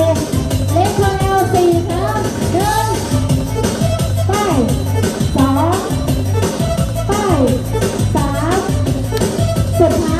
เล็กคนเร็ซีครับหนึ่งไปสองไปสามสุดท้าย